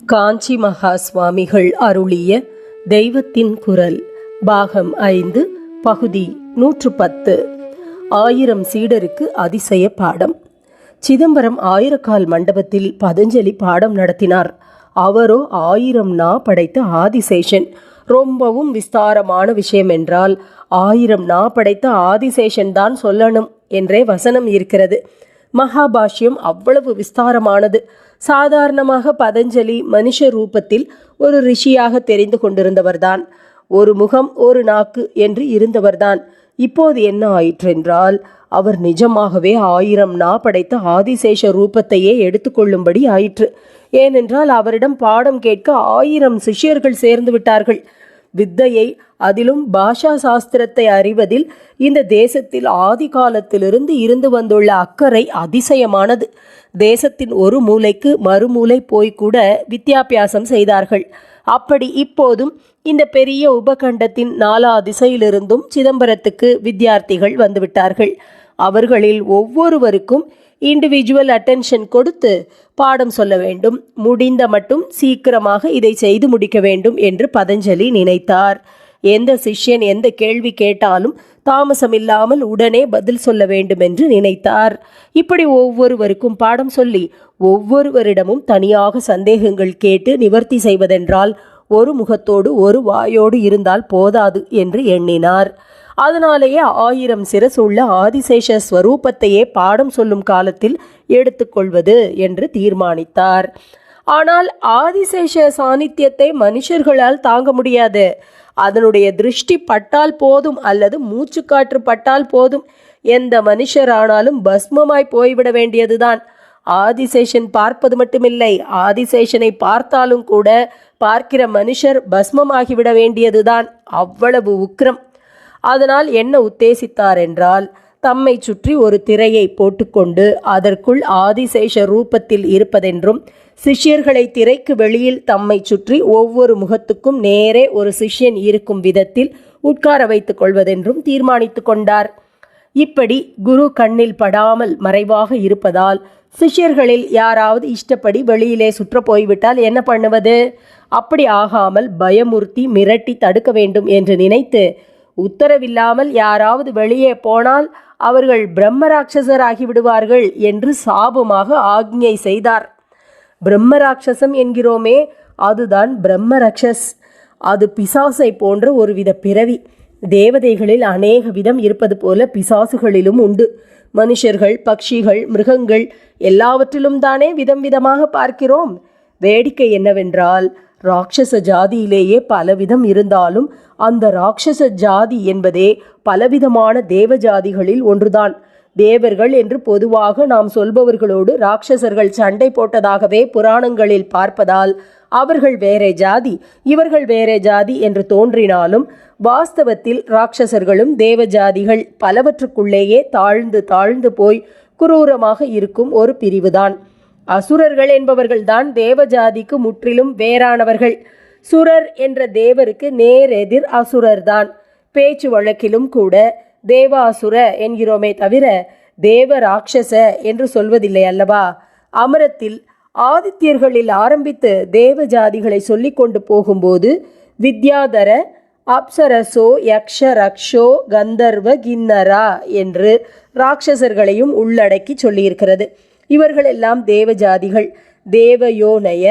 காஞ்சி மகா சுவாமிகள் அருளிய தெய்வத்தின் குரல் பாகம் ஐந்து பகுதி நூற்று பத்து. ஆயிரம் சீடருக்கு அதிசய பாடம். சிதம்பரம் ஆயிரக்கால் மண்டபத்தில் பதஞ்சலி பாடம் நடத்தினார். அவரோ ஆயிரம் நா படைத்த ஆதிசேஷன். ரொம்பவும் விஸ்தாரமான விஷயம் என்றால் ஆயிரம் நா படைத்த ஆதிசேஷன் தான் சொல்லணும் என்றே வசனம் இருக்கிறது. மகாபாஷ்யம் அவ்வளவு விஸ்தாரமானது. சாதாரணமாக பதஞ்சலி மனுஷ ரூபத்தில் ஒரு ரிஷியாக தெரிந்து கொண்டிருந்தவர்தான். ஒரு முகம் ஒரு நாக்கு என்று இருந்தவர்தான். இப்போது என்ன ஆயிற்றென்றால் அவர் நிஜமாகவே ஆயிரம் நா படைத்த ஆதிசேஷ ரூபத்தையே எடுத்துக்கொள்ளும்படி ஆயிற்று. ஏனென்றால் அவரிடம் பாடம் கேட்க ஆயிரம் சிஷ்யர்கள் சேர்ந்து விட்டார்கள். வித்தையை அதிலும் பாஷா சாஸ்திரத்தை அறிவதில் இந்த தேசத்தில் ஆதி காலத்திலிருந்து இருந்து வந்துள்ள அக்கறை அதிசயமானது. தேசத்தின் ஒரு மூலைக்கு மறுமூலை போய்கூட வித்தியாபியாசம் செய்தார்கள். அப்படி இப்போதும் இந்த பெரிய உபகண்டத்தின் நாலா திசையிலிருந்தும் சிதம்பரத்துக்கு வித்தியார்த்திகள் வந்துவிட்டார்கள். அவர்களில் ஒவ்வொருவருக்கும் இண்டிவிஜுவல் அட்டென்ஷன் கொடுத்து பாடம் சொல்ல வேண்டும். முடிந்த மட்டும் சீக்கிரமாக இதை செய்து முடிக்க வேண்டும் என்று பதஞ்சலி நினைத்தார். எந்த சிஷ்யன் எந்த கேள்வி கேட்டாலும் தாமசமில்லாமல் உடனே பதில் சொல்ல வேண்டும் என்று நினைத்தார். இப்படி ஒவ்வொருவருக்கும் பாடம் சொல்லி ஒவ்வொருவரிடமும் தனியாக சந்தேகங்கள் கேட்டு நிவர்த்தி செய்வதென்றால் ஒரு முகத்தோடு ஒரு வாயோடு இருந்தால் போதாது என்று எண்ணினார். அதனாலேயே ஆயிரம் சிரசுள்ள ஆதிசேஷ ஸ்வரூபத்தையே பாடம் சொல்லும் காலத்தில் எடுத்துக்கொள்வது என்று தீர்மானித்தார். ஆனால் ஆதிசேஷ சாநித்தியத்தை மனுஷர்களால் தாங்க முடியாது. அதனுடைய திருஷ்டி பட்டால் போதும் அல்லது மூச்சுக்காற்று பட்டால் போதும். எந்த மனுஷரானாலும் பஸ்மமாய் போய்விட வேண்டியதுதான். ஆதிசேஷன் பார்ப்பது மட்டுமில்லை. ஆதிசேஷனை பார்த்தாலும் கூட பார்க்கிற மனுஷர் பஸ்மமாகிவிட வேண்டியதுதான். அவ்வளவு உக்கிரம். அதனால் என்ன உத்தேசித்தார் என்றால் தம்மை சுற்றி ஒரு திரையை போட்டுக்கொண்டு அதற்குள் ஆதிசேஷ ரூபத்தில் இருப்பதென்றும் சிஷ்யர்களை திரைக்கு வெளியில் தம்மை சுற்றி ஒவ்வொரு முகத்துக்கும் நேரே ஒரு சிஷ்யன் இருக்கும் விதத்தில் உட்கார வைத்துக் கொள்வதென்றும் தீர்மானித்து கொண்டார். இப்படி குரு கண்ணில் படாமல் மறைவாக இருப்பதால் சிஷ்யர்களில் யாராவது இஷ்டப்படி வெளியிலே சுற்ற போய்விட்டால் என்ன பண்ணுவது? அப்படி ஆகாமல் பயமுறுத்தி மிரட்டி தடுக்க வேண்டும் என்று நினைத்து உத்தரவில்லாமல் யாராவது வெளியே போனால் அவர்கள் பிரம்மராட்சசராகி விடுவார்கள் என்று சாபமாக ஆக்ஞை செய்தார். பிரம்மராட்சசம் என்கிறோமே அதுதான் பிரம்மரக்ஷஸ் அது பிசாசை போன்ற ஒருவித பிறவி. தேவதைகளில் அநேக விதம் இருப்பது போல பிசாசுகளிலும் உண்டு. மனுஷர்கள் பக்ஷிகள் மிருகங்கள் எல்லாவற்றிலும் தானே விதம் விதமாக பார்க்கிறோம். வேடிக்கை என்னவென்றால் ராட்சச ஜாதியிலேயே பலவிதம் இருந்தாலும் அந்த ராட்சச ஜாதி என்பதே பலவிதமான தேவ ஜாதிகளில் ஒன்றுதான். தேவர்கள் என்று பொதுவாக நாம் சொல்பவர்களோடு ராட்சசர்கள் சண்டை போட்டதாகவே புராணங்களில் பார்ப்பதால் அவர்கள் வேறே ஜாதி இவர்கள் வேறே ஜாதி என்று தோன்றினாலும் வாஸ்தவத்தில் ராட்சசர்களும் தேவ ஜாதிகள் பலவற்றுக்குள்ளேயே தாழ்ந்து தாழ்ந்து போய் குரூரமாக இருக்கும் ஒரு பிரிவுதான். அசுரர்கள் என்பவர்கள்தான் தேவ ஜாதிக்கு முற்றிலும் வேறானவர்கள். சுரர் என்ற தேவருக்கு நேரெதிர் அசுரர்தான் பேச்சு வழக்கிலும் கூட தேவாசுர என்கிறோமே தவிர தேவ ராட்சச என்று சொல்வதில்லை அல்லவா? அமரத்தில் ஆதித்யர்களில் ஆரம்பித்து தேவ ஜாதிகளை சொல்லி கொண்டு போகும்போது வித்யாதர அப்சரசோ யக்ஷ ரக்ஷோ கந்தர்வ கின்னரா என்று ராட்சசர்களையும் உள்ளடக்கி சொல்லியிருக்கிறது. இவர்களெல்லாம் தேவ ஜாதிகள் தேவயோனய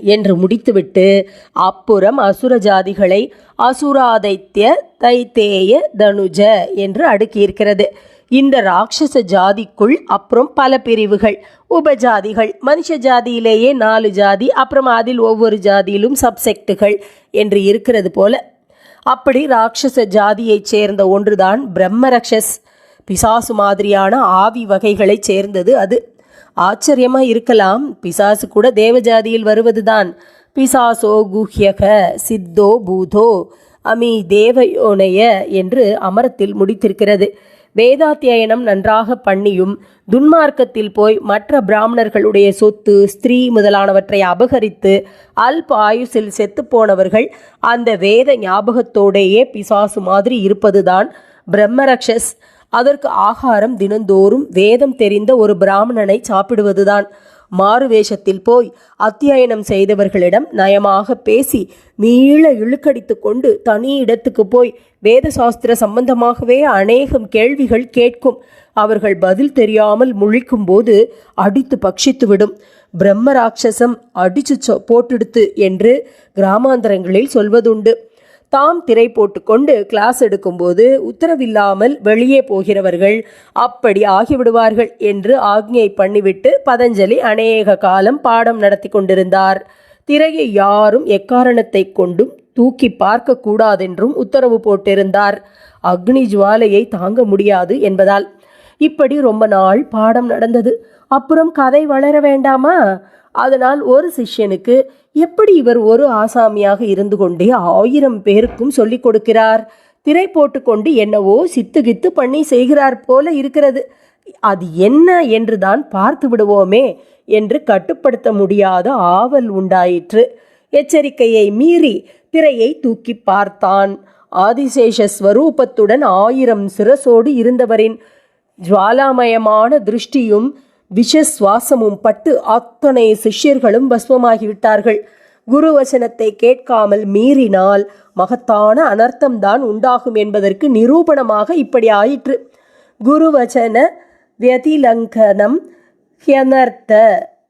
என்று முடித்துவிட்டு அப்புறம் அசுர ஜாதிகளை அசுராதைத்திய தைத்தேய தனுஜ என்று அடுக்கியிருக்கிறது. இந்த ராட்சச ஜாதிக்குள் அப்புறம் பல பிரிவுகள். உபஜாதிகள் மனுஷ ஜாதியிலேயே நாலு ஜாதி அப்புறம் அதில் ஒவ்வொரு ஜாதியிலும் சப்செக்டுகள் என்று இருக்கிறது போல. அப்படி ராட்சச ஜாதியைச் சேர்ந்த ஒன்றுதான் பிரம்மரக்ஷஸ் பிசாசு மாதிரியான ஆவி வகைகளைச் சேர்ந்தது அது. ஆச்சரியமா இருக்கலாம். பிசாசு கூட தேவஜாதியில் வருவதுதான். பிசாசோ குஹ்யக சித்தோ பூதோ அமி தேவயோனைய என்று அமரத்தில் முடித்திருக்கிறது. வேதாத்தியனம் நன்றாக பண்ணியும் துன்மார்க்கத்தில் போய் மற்ற பிராமணர்களுடைய சொத்து ஸ்திரீ முதலானவற்றை அபகரித்து அல்ப ஆயுசில் செத்துப்போனவர்கள் அந்த வேத ஞாபகத்தோடேயே பிசாசு மாதிரி இருப்பதுதான் பிரம்மரக்ஷஸ் அதற்கு ஆகாரம் தினந்தோறும் வேதம் தெரிந்த ஒரு பிராமணனை சாப்பிடுவதுதான். மாறு வேஷத்தில் போய் அத்தியாயனம் செய்தவர்களிடம் நயமாக பேசி நீள இழுக்கடித்து கொண்டு தனி இடத்துக்கு போய் வேத சாஸ்திர சம்பந்தமாகவே அநேகம் கேள்விகள் கேட்கும். அவர்கள் பதில் தெரியாமல் முழிக்கும் போது அடித்து பட்சித்துவிடும். பிரம்ம ராட்சசம் அடிச்சு சொ- போட்டுடுத்து என்று கிராமாந்தரங்களில் சொல்வதுண்டு. தாம் திரை போட்டுக்கொண்டு கிளாஸ் எடுக்கும்போது உத்தரவில்லாமல் வெளியே போகிறவர்கள் அப்படி ஆகிவிடுவார்கள் என்று ஆக்ஞை பண்ணிவிட்டு பதஞ்சலி அநேக காலம் பாடம் நடத்தி கொண்டிருந்தார். திரையை யாரும் எக்காரணத்தை கொண்டும் தூக்கி பார்க்க கூடாதென்றும் உத்தரவு போட்டிருந்தார். அக்னி ஜுவாலையை தாங்க முடியாது என்பதால். இப்படி ரொம்ப நாள் பாடம் நடந்தது. அப்புறம் கதை வளர வேண்டாமா? அதனால் ஒரு சிஷ்யனுக்கு எப்படி இவர் ஒரு ஆசாமியாக இருந்து கொண்டே ஆயிரம் பேருக்கும் சொல்லிக் கொடுக்கிறார்? திரை போட்டுக்கொண்டு என்னவோ சித்து கித்து பண்ணி செய்கிறார் போல இருக்கிறது. அது என்ன என்றுதான் பார்த்து விடுவோமே என்று கட்டுப்படுத்த முடியாத ஆவல் உண்டாயிற்று. எச்சரிக்கையை மீறி திரையை தூக்கி பார்த்தான். ஆதிசேஷ ஸ்வரூபத்துடன் ஆயிரம் சிரசோடு இருந்தவரின் ஜுவாலாமயமான திருஷ்டியும் விஷசுவாசமும் பட்டு அத்தனை சிஷ்யர்களும் பஸ்மமாகிவிட்டார்கள் குரு வசனத்தை கேட்காமல் மீறினால் மகத்தான அனர்த்தம்தான் உண்டாகும் என்பதற்கு நிரூபணமாக இப்படி ஆயிற்று. குருவச்சன வியதிலங்கனம் ஹியனர்த்த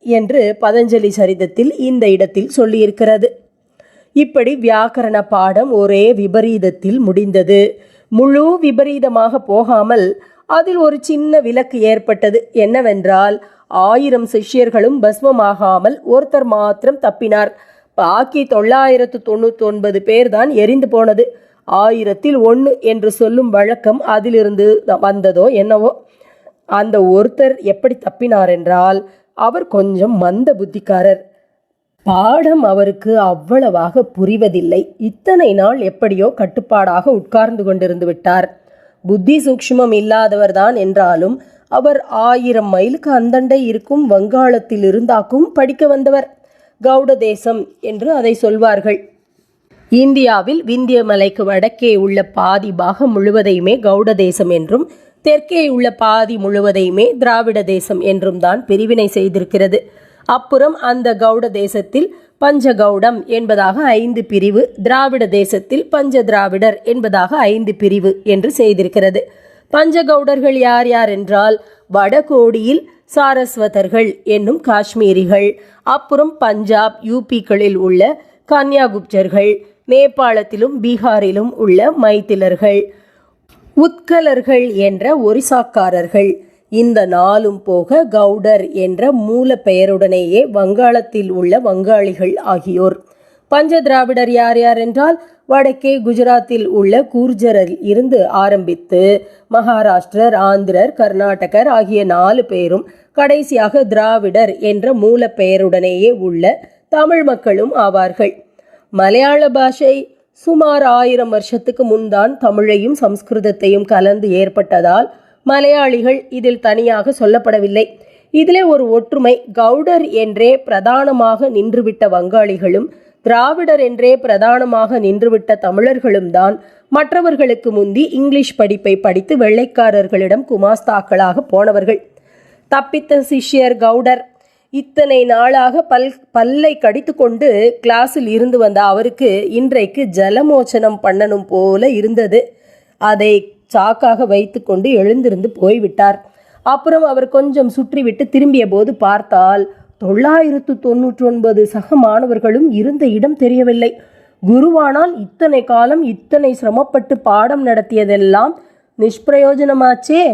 என்று பதஞ்சலி சரிதத்தில் இந்த இடத்தில் சொல்லியிருக்கிறது. இப்படி வியாக்கரண பாடம் ஒரே விபரீதத்தில் முடிந்தது. முழு விபரீதமாக போகாமல் அதில் ஒரு சின்ன விலக்கு ஏற்பட்டது என்னவென்றால் ஆயிரம் சிஷ்யர்களும் பஸ்மமாகாமல் ஒருத்தர் மாத்திரம் தப்பினார். பாக்கி தொள்ளாயிரத்து தொண்ணூத்தி ஒன்பது பேர் தான் எரிந்து போனது. ஆயிரத்தில் ஒன்று என்று சொல்லும் வழக்கம் அதிலிருந்து வந்ததோ என்னவோ? அந்த ஒருத்தர் எப்படி தப்பினார் என்றால் அவர் கொஞ்சம் மந்த புத்திக்காரர். பாடம் அவருக்கு அவ்வளவாக புரிவதில்லை. இத்தனை நாள் எப்படியோ கட்டுப்பாடாக உட்கார்ந்து கொண்டிருந்து விட்டார். புத்தி சூக்ஷ்மம் இல்லாதவர்தான் என்றாலும் அவர் ஆயிரம் மைலுக்கு அந்தண்டை இருக்கும் வங்காளத்தில் இருந்தாக்கும் படிக்க வந்தவர். கவுட தேசம் என்று அதை சொல்வார்கள். இந்தியாவில் விந்திய மலைக்கு வடக்கே உள்ள பாதி பாகம் முழுவதையுமே கவுட தேசம் என்றும் தெற்கே உள்ள பாதி முழுவதையுமே திராவிட தேசம் என்றும் தான் பிரிவினை செய்திருக்கிறது. அப்புறம் அந்த கவுட தேசத்தில் பஞ்சகவுடம் என்பதாக ஐந்து பிரிவு திராவிட தேசத்தில் பஞ்ச திராவிடர் என்பதாக ஐந்து பிரிவு என்று செய்திருக்கிறது. பஞ்சகவுடர்கள் யார் யார் என்றால் வடகோடியில் சாரஸ்வதர்கள் என்னும் காஷ்மீரிகள் அப்புறம் பஞ்சாப் யூபிக்களில் உள்ள கன்யாகுப்ஜர்கள் நேபாளத்திலும் பீகாரிலும் உள்ள மைத்திலர்கள் உத்கலர்கள் என்ற ஒரிசாக்காரர்கள். இந்த நாளும் போக கவுடர் என்ற மூல பெயருடனேயே வங்காளத்தில் உள்ள வங்காளிகள் ஆகியோர். பஞ்ச திராவிடர் யார் யார் என்றால் வடக்கே குஜராத்தில் உள்ள கூர்ஜரில் இருந்து ஆரம்பித்து மகாராஷ்டிரர் ஆந்திரர் கர்நாடகர் ஆகிய நாலு பேரும் கடைசியாக திராவிடர் என்ற மூல பெயருடனேயே உள்ள தமிழ் மக்களும் ஆவார்கள். மலையாள பாஷை சுமார் ஆயிரம் வருஷத்துக்கு முன்தான் தமிழையும் சம்ஸ்கிருதத்தையும் கலந்து ஏற்பட்டதால் மலையாளிகள் இதில் தனியாக சொல்லப்படவில்லை. இதிலே ஒரு ஒற்றுமை கவுடர் என்றே பிரதானமாக நின்றுவிட்ட வங்காளிகளும் திராவிடர் என்றே பிரதானமாக நின்றுவிட்ட தமிழர்களும் தான் மற்றவர்களுக்கு முந்தி இங்கிலீஷ் படிப்பை படித்து வெள்ளைக்காரர்களிடம் குமாஸ்தாக்களாக போனவர்கள். தப்பித்த சிஷ்யர் கவுடர் இத்தனை நாளாக பல் பல்லை கடித்துக்கொண்டு கிளாஸில் இருந்து வந்த அவருக்கு இன்றைக்கு ஜலமோச்சனம் பண்ணணும் போல இருந்தது. அதை சாக்காக வைத்துக்கொண்டு எழுந்திருந்து போய்விட்டார். அப்புறம் அவர் கொஞ்சம் சுற்றிவிட்டு திரும்பிய போது பார்த்தால் தொள்ளாயிரத்து தொண்ணூற்றி ஒன்பது சக மாணவர்களும் இருந்த இடம் தெரியவில்லை. குருவானால் இத்தனை காலம் இத்தனை சிரமப்பட்டு பாடம் நடத்தியதெல்லாம் நிஷ்பிரயோஜனமாச்சே.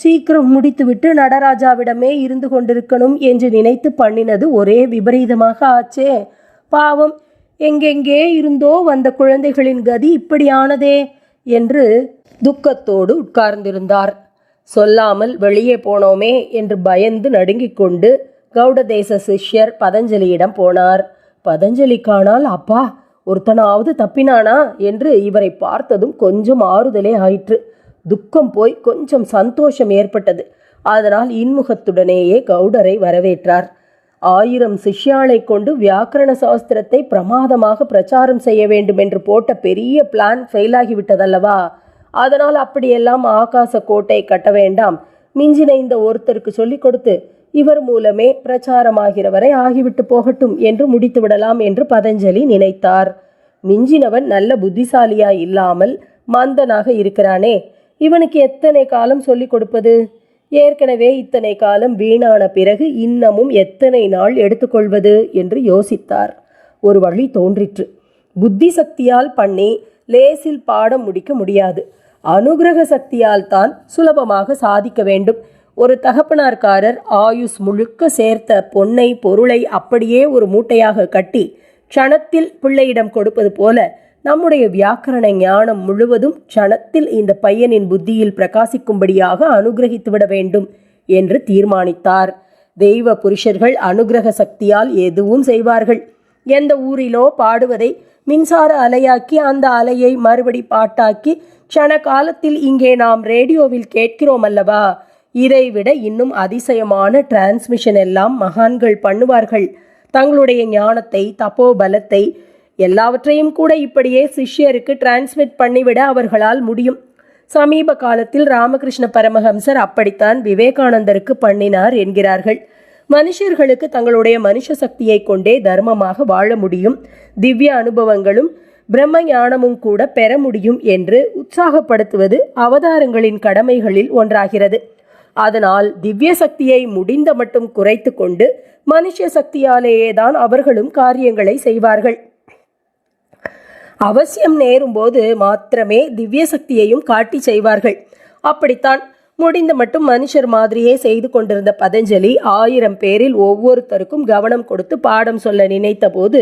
சீக்கிரம் முடித்துவிட்டு நடராஜாவிடமே இருந்து கொண்டிருக்கணும் என்று நினைத்து பண்ணினது ஒரே விபரீதமாக ஆச்சே. பாவம் எங்கெங்கே இருந்தோ வந்த குழந்தைகளின் கதி இப்படியானதே. என்று துக்கத்தோடு உட்கார்ந்திருந்தார். சொல்லாமல் வெளியே போனோமே என்று பயந்து நடுங்கிக் கொண்டு கௌடதேச சிஷ்யர் பதஞ்சலியிடம் போனார். பதஞ்சலி காணால் அப்பா ஒருத்தனாவது தப்பினானா என்று இவரை பார்த்ததும் கொஞ்சம் ஆறுதலே ஆயிற்று. துக்கம் போய் கொஞ்சம் சந்தோஷம் ஏற்பட்டது. அதனால் இன்முகத்துடனேயே கவுடரை வரவேற்றார். ஆயிரம் சிஷ்யாளை கொண்டு வியாக்கரண சாஸ்திரத்தை பிரமாதமாக பிரச்சாரம் செய்ய வேண்டும் என்று போட்ட பெரிய பிளான் ஃபெயிலாகிவிட்டதல்லவா அதனால் அப்படியெல்லாம் ஆகாச கோட்டை கட்ட வேண்டாம். மிஞ்சின இந்த ஒருத்தருக்கு சொல்லிக் கொடுத்து இவர் மூலமே பிரச்சாரமாகிறவரை ஆகிவிட்டு போகட்டும் என்று முடித்து விடலாம் என்று பதஞ்சலி நினைத்தார். மிஞ்சினவன் நல்ல புத்திசாலியா இல்லாமல் மந்தனாக இருக்கிறானே. இவனுக்கு எத்தனை காலம் சொல்லிக் கொடுப்பது? ஏற்கனவே இத்தனை காலம் வீணான பிறகு இன்னமும் எத்தனை நாள் எடுத்துக்கொள்வது? என்று யோசித்தார். ஒரு வழி தோன்றிற்று. புத்தி சக்தியால் பண்ணி லேசில் பாடம் முடிக்க முடியாது. அனுகிரக சக்தியால் தான் சுலபமாக சாதிக்க வேண்டும். ஒரு தகப்பனார்காரர் ஆயுஸ் முழுக்க சேர்த்த பொன்னை பொருளை அப்படியே ஒரு மூட்டையாக கட்டி க்ஷணத்தில் பிள்ளையிடம் கொடுப்பது போல நம்முடைய வியாக்கரண ஞானம் முழுவதும் க்ஷணத்தில் இந்த பையனின் புத்தியில் பிரகாசிக்கும்படியாக அனுகிரகித்துவிட வேண்டும் என்று தீர்மானித்தார். தெய்வ புருஷர்கள் அனுகிரக சக்தியால் எதுவும் செய்வார்கள். எந்த ஊரிலோ பாடுவதை மின்சார அலையாக்கி அந்த அலையை மறுபடி பாட்டாக்கி க்ஷண காலத்தில் இங்கே நாம் ரேடியோவில் கேட்கிறோம் அல்லவா? இதைவிட இன்னும் அதிசயமான டிரான்ஸ்மிஷன் எல்லாம் மகான்கள் பண்ணுவார்கள். தங்களுடைய ஞானத்தை தப்போ பலத்தை எல்லாவற்றையும் கூட இப்படியே சிஷ்யருக்கு டிரான்ஸ்மிட் பண்ணிவிட அவர்களால் முடியும். சமீப காலத்தில் ராமகிருஷ்ண பரமஹம்சர் அப்படித்தான் விவேகானந்தருக்கு பண்ணினார் என்கிறார்கள். மனுஷர்களுக்கு தங்களுடைய மனுஷ சக்தியை கொண்டே தர்மமாக வாழ முடியும். திவ்ய அனுபவங்களும் பிரம்ம ஞானமும் கூட பெற முடியும் என்று உற்சாகப்படுத்துவது அவதாரங்களின் கடமைகளில் ஒன்றாகிறது. அதனால் திவ்ய சக்தியை முடிந்த மட்டும் குறைத்து கொண்டு மனுஷ சக்தியாலேயே தான் அவர்களும் காரியங்களை செய்வார்கள். அவசியம் நேரும் போது மாத்திரமே திவ்ய சக்தியையும் காட்டி செய்வார்கள். அப்படித்தான் முடிந்த மட்டும் மனுஷர் மாதிரியே செய்து கொண்டிருந்த பதஞ்சலி ஆயிரம் பேரில் ஒவ்வொருத்தருக்கும் கவனம் கொடுத்து பாடம் சொல்ல நினைத்த போது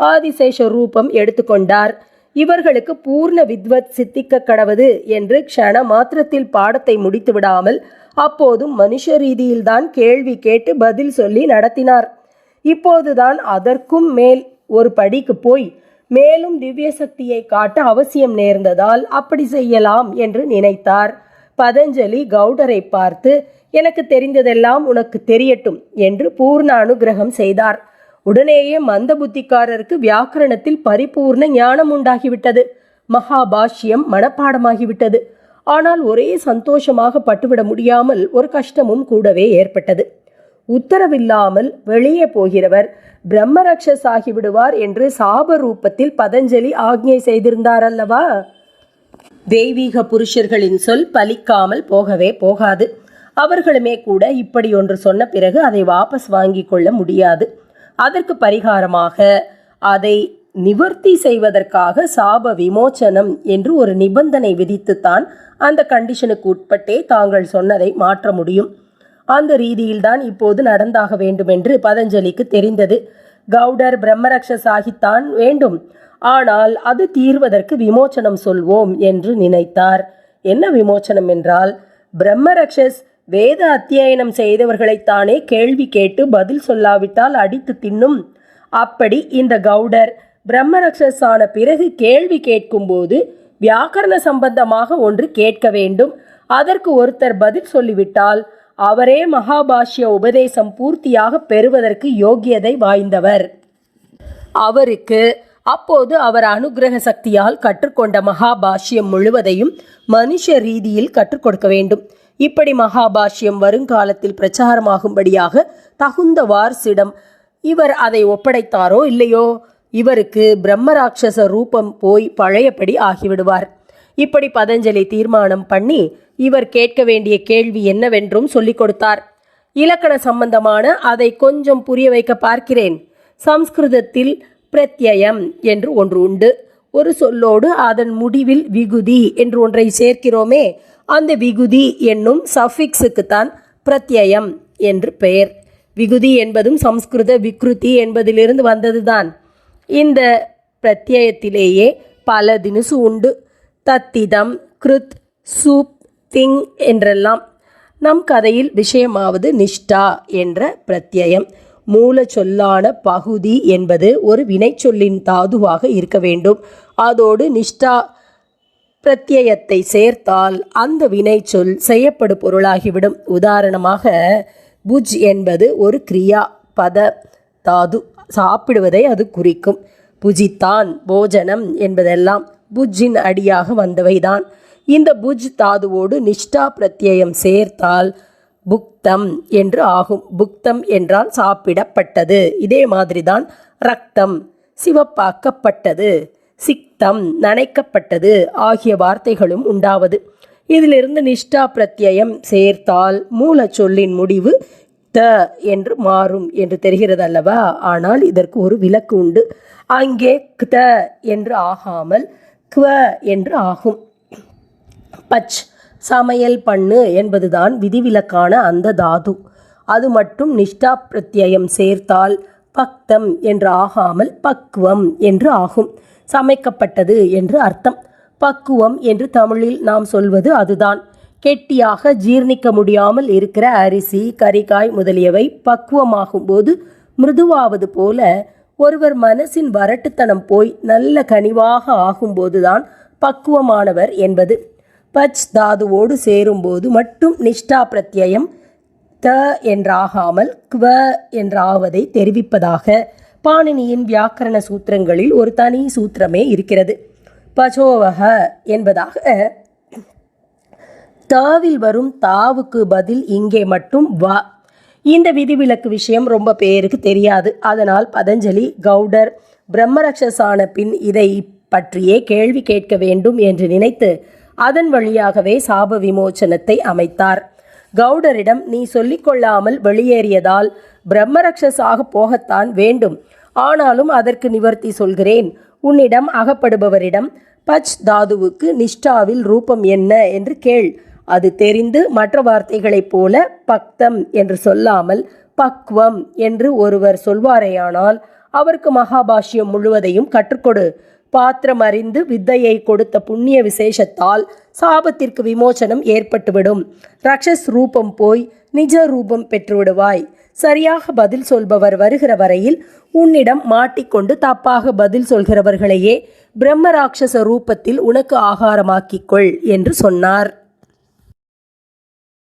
ஆதிசேஷ ரூபம் எடுத்துக்கொண்டார் இவர்களுக்கு பூர்ண வித்வத் சித்திக்க கடவது என்று க்ஷண மாத்திரத்தில் பாடத்தை முடித்து விடாமல் அப்போதும் மனுஷ ரீதியில்தான் கேள்வி கேட்டு பதில் சொல்லி நடத்தினார். இப்போதுதான் அதற்கும் மேல் ஒரு படிக்கு போய் மேலும் திவ்ய சக்தியை காட்ட அவசியம் நேர்ந்ததால் அப்படி செய்யலாம் என்று நினைத்தார். பதஞ்சலி கவுடரை பார்த்து எனக்கு தெரிந்ததெல்லாம் உனக்கு தெரியட்டும் என்று பூர்ண அனுகிரகம் செய்தார். உடனேயே மந்த புத்திக்காரருக்கு வியாக்கரணத்தில் பரிபூர்ண ஞானம் உண்டாகிவிட்டது. மகாபாஷ்யம் மனப்பாடமாகிவிட்டது. ஆனால் ஒரே சந்தோஷமாக பட்டுவிட முடியாமல் ஒரு கஷ்டமும் கூடவே ஏற்பட்டது. உத்தரவில்லாமல் வெளியே போகிறவர். பிரம்மரக்ஷஸ் ஆகிவிடுவார் என்று சாப ரூபத்தில் பதஞ்சலி ஆக்ஞை செய்திருந்தார் அல்லவா தெய்வீக புருஷர்களின் சொல் பலிக்காமல் போகவே போகாது. அவர்களுமே கூட இப்படி ஒன்று சொன்ன பிறகு அதை வாபஸ் வாங்கி கொள்ள முடியாது. அதற்கு பரிகாரமாக அதை நிவர்த்தி செய்வதற்காக சாப விமோச்சனம் என்று ஒரு நிபந்தனை விதித்துத்தான் அந்த கண்டிஷனுக்கு உட்பட்டே தாங்கள் சொன்னதை மாற்ற முடியும். அந்த ரீதியில்தான் இப்போது நடந்தாக வேண்டுமென்று பதஞ்சலிக்கு தெரிந்தது. கவுடர் பிரம்மரக்ஷஸ் ஆகித்தான் வேண்டும். ஆனால் அது தீர்வதற்கு விமோச்சனம் சொல்வோம் என்று நினைத்தார். என்ன விமோச்சனம் என்றால் பிரம்மரக்ஷஸ் வேத அத்தியாயனம் செய்தவர்களைத்தானே கேள்வி கேட்டு பதில் சொல்லாவிட்டால் அடித்து தின்னும். அப்படி இந்த கவுடர் பிரம்மரக்ஷஸ் ஆன பிறகு கேள்வி கேட்கும்போது வியாக்கரண சம்பந்தமாக ஒன்று கேட்க வேண்டும். அதற்கு ஒருத்தர் பதில் சொல்லிவிட்டால் அவரே மகாபாஷ்ய உபதேசம் பூர்த்தியாக பெறுவதற்கு யோகியதை வாய்ந்தவர். அவருக்கு அப்போது அவர் அனுக்கிரக சக்தியால் கற்றுக்கொண்ட மகாபாஷ்யம் முழுவதையும் மனுஷ ரீதியில் கற்றுக் கொடுக்க வேண்டும். இப்படி மகாபாஷ்யம் வருங்காலத்தில் பிரச்சாரமாகும்படியாக தகுந்த வார்சிடம் இவர் அதை ஒப்படைத்தாரோ இல்லையோ? இவருக்கு பிரம்மராட்சச ரூபம் போய் பழையபடி ஆகிவிடுவார். இப்படி பதஞ்சலி தீர்மானம் பண்ணி இவர் கேட்க வேண்டிய கேள்வி என்னவென்றும் சொல்லிக் கொடுத்தார். இலக்கண சம்பந்தமான அதை கொஞ்சம் புரிய வைக்க பார்க்கிறேன். சம்ஸ்கிருதத்தில் பிரத்யயம் என்று ஒன்று உண்டு. ஒரு சொல்லோடு அதன் முடிவில் விகுதி என்று ஒன்றை சேர்க்கிறோமே அந்த விகுதி என்னும் சஃபிக்ஸுக்குத்தான் பிரத்யயம் என்று பெயர். விகுதி என்பதும் சம்ஸ்கிருத விக்ருதி என்பதிலிருந்து வந்ததுதான். இந்த பிரத்யத்திலேயே பல தினுசு உண்டு. தத்திதம் கிருத் சூப் திங் என்றெல்லாம் நம் கதையில் விஷயமாவது நிஷ்டா என்ற பிரத்யயம். மூல சொல்லான பகுதி என்பது ஒரு வினைச்சொல்லின் தாதுவாக இருக்க வேண்டும். அதோடு நிஷ்டா பிரத்யயத்தை சேர்த்தால் அந்த வினைச்சொல் செய்யப்படு பொருளாகிவிடும். உதாரணமாக புஜ் என்பது ஒரு கிரியா பத தாது. சாப்பிடுவதை அது குறிக்கும். புஜித்தான் போஜனம் என்பதெல்லாம் புஜ்ஜின் அடியாக வந்தவைதான். இந்த புஜ் தாதுவோடு நிஷ்டா பிரத்யயம் சேர்த்தால் புக்தம் என்று ஆகும். புக்தம் என்றால் சாப்பிடப்பட்டது. இதே மாதிரி தான் ரக்தம் சிவப்பாக்கப்பட்டது சிக்தம் நனைக்கப்பட்டது ஆகிய வார்த்தைகளும் உண்டாவது. இதிலிருந்து நிஷ்டா பிரத்யயம் சேர்த்தால் மூல சொல்லின் முடிவு த என்று மாறும் என்று தெரிகிறது அல்லவா ஆனால் இதற்கு ஒரு விலக்கு உண்டு. அங்கே த என்று ஆகாமல் குவ என்று ஆகும். பச். சமையல் பண்ணு என்பதுதான் விதிவிலக்கான அந்த தாது. அது மட்டும் நிஷ்டா பிரத்யயம் சேர்த்தால் பக்தம் என்று ஆகாமல் பக்குவம் என்று ஆகும். சமைக்கப்பட்டது என்று அர்த்தம். பக்குவம் என்று தமிழில் நாம் சொல்வது அதுதான். கெட்டியாக ஜீர்ணிக்க முடியாமல் இருக்கிற அரிசி கறிக்காய் முதலியவை பக்குவமாகும் போது மிருதுவாவது போல ஒருவர் மனசின் வரட்டுத்தனம் போய் நல்ல கனிவாக ஆகும்போதுதான் பக்குவமானவர் என்பது. பச் தாதுவோடு சேரும்போது மட்டும் நிஷ்டா பிரத்யயம் த என்றாகாமல் குவ என்றாவதை தெரிவிப்பதாக பாணினியின் வியாக்கரண சூத்திரங்களில் ஒரு தனி சூத்திரமே இருக்கிறது. பஜோவக என்பதாக தாவில் வரும் தாவுக்கு பதில் இங்கே மட்டும் வா. இந்த விதிவிலக்கு விஷயம் ரொம்ப பேருக்கு தெரியாது. அதனால் பதஞ்சலி கவுடர் பிரம்மரக்ஷசான பின் இதை பற்றியே கேள்வி கேட்க வேண்டும் என்று நினைத்து அதன் வழியாகவே சாப விமோச்சனத்தை அமைத்தார். கவுடரிடம் நீ சொல்லிக்கொள்ளாமல் வெளியேறியதால் பிரம்மரக்ஷஸாக போகத்தான் வேண்டும். ஆனாலும் அதற்கு நிவர்த்தி சொல்கிறேன். உன்னிடம் அகப்படுபவரிடம் பச் தாதுவுக்கு நிஷ்டாவில் ரூபம் என்ன என்று கேள். அது தெரிந்து மற்ற வார்த்தைகளைப் போல பக்தம் என்று சொல்லாமல் பக்வம் என்று ஒருவர் சொல்வாரேயானால் அவருக்கு மகாபாஷ்யம் முழுவதையும் கற்றுக்கொடு. பாத்திரம் அறிந்து வித்தையை கொடுத்த புண்ணிய விசேஷத்தால் சாபத்திற்கு விமோசனம் ஏற்பட்டுவிடும். ரக்ஷஸ் ரூபம் போய் நிஜ ரூபம் பெற்றுவிடுவாய். சரியாக பதில் சொல்பவர் வருகிற வரையில் உன்னிடம் மாட்டிக்கொண்டு தப்பாக பதில் சொல்கிறவர்களையே பிரம்ம ராட்சச ரூபத்தில் உனக்கு ஆகாரமாக்கிக்கொள் என்று சொன்னார்.